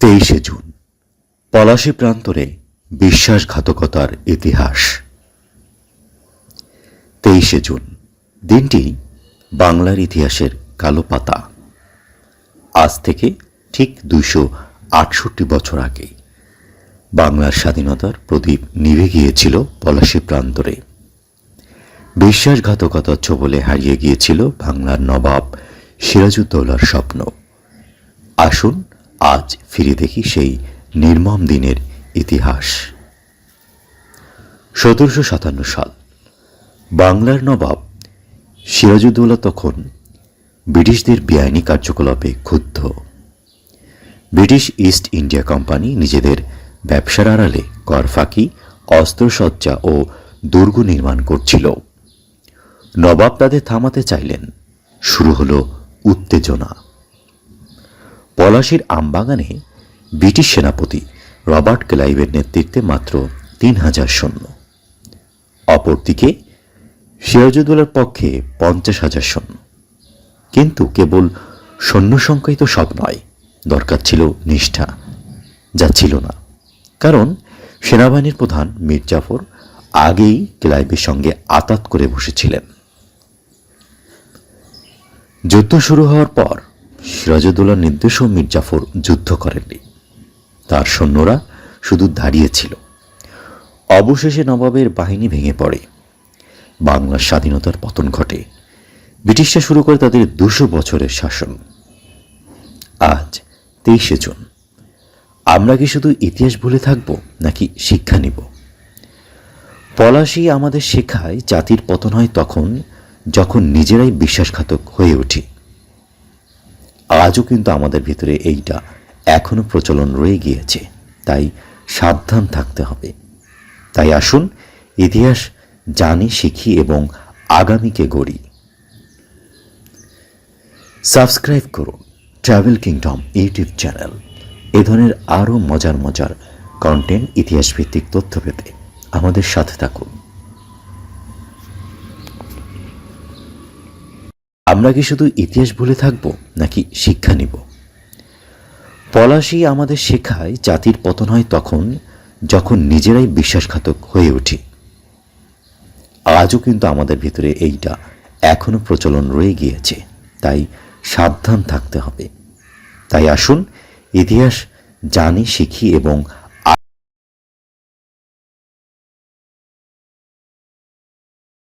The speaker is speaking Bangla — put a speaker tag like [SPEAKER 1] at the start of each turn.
[SPEAKER 1] তেইশে জুন। পলাশী প্রান্তরে বিশ্বাসঘাতকতার ইতিহাস। তেইশে জুন। দিনটি বাংলার ইতিহাসের কালো পাতা। আজ থেকে ঠিক দুইশো আটষট্টি বছর আগে বাংলার স্বাধীনতার প্রদীপ নিভে গিয়েছিল পলাশী প্রান্তরে। বিশ্বাসঘাতকতার ছোবলে হারিয়ে গিয়েছিল বাংলার নবাব সিরাজউদ্দৌলার স্বপ্ন। আসুন আজ ফিরে দেখি সেই নির্মম দিনের ইতিহাস। সতেরোশো সাতান্ন সাল, বাংলার নবাব সিরাজউদ্দৌলা তখন ব্রিটিশদের বেআইনি কার্যকলাপে ক্ষুব্ধ। ব্রিটিশ ইস্ট ইন্ডিয়া কোম্পানি নিজেদের ব্যবসার আড়ালে কর ফাঁকি, অস্ত্রসজ্জা ও দুর্গ নির্মাণ করছিল। নবাব তাদের থামাতে চাইলেন, শুরু হলো উত্তেজনা। পলাশির আমবাগানে ব্রিটিশ সেনাপতি রবার্ট ক্লাইভের নেতৃত্বে মাত্র তিন হাজার সৈন্য। অপরদিকে, সিরাজউদ্দৌলার পক্ষে পঞ্চাশ হাজার সৈন্য। কিন্তু কেবল সৈন্য সংখ্যাই তো সব নয়, দরকার ছিল নিষ্ঠা, যা ছিল না। কারণ সেনাবাহিনীর প্রধান মীর জাফর আগেই ক্লাইভের সঙ্গে আতাত করে বসেছিলেন। যুদ্ধ শুরু হওয়ার পর সিরাজউদ্দৌলার নির্দেশও মীর জাফর যুদ্ধ করেননি। তার সৈন্যরা শুধু দাঁড়িয়েছিল অবশেষে নবাবের বাহিনী ভেঙে পড়ে। বাংলার স্বাধীনতার পতন ঘটে। ব্রিটিশরা শুরু করে তাদের দুশো বছরের শাসন। আজ তেইশে জুন। আমরা কি শুধু ইতিহাস ভুলে থাকব, নাকি শিক্ষা নিব? পলাশি আমাদের শেখায়, জাতির পতন হয় তখন, যখন নিজেরাই বিশ্বাসঘাতক হয়ে উঠি। আজও কিন্তু আমাদের ভিতরে এইটা এখনও প্রচলন রয়ে গিয়েছে। তাই সাবধান থাকতে হবে। তাই আসুন, ইতিহাস জানি, শিখি এবং আগামীকে গড়ি। সাবস্ক্রাইব করুন ট্রাভেল কিংডম ইউটিউব চ্যানেল। এ ধরনের আরও মজার মজার কন্টেন্ট ইতিহাস ভিত্তিক তথ্য পেতে আমাদের সাথে থাকুন। আমরা কি শুধু ইতিহাস ভুলে থাকব, নাকি শিক্ষা নিব? পলাশি আমাদের শেখায় জাতির পতন হয় তখন, যখন নিজেরাই বিশ্বাসঘাতক হয়ে উঠি। আজও কিন্তু আমাদের ভিতরে এইটা এখনও প্রচলন রয়ে গিয়েছে, তাই সাবধান থাকতে হবে। তাই আসুন, ইতিহাস জানি, শিখি এবং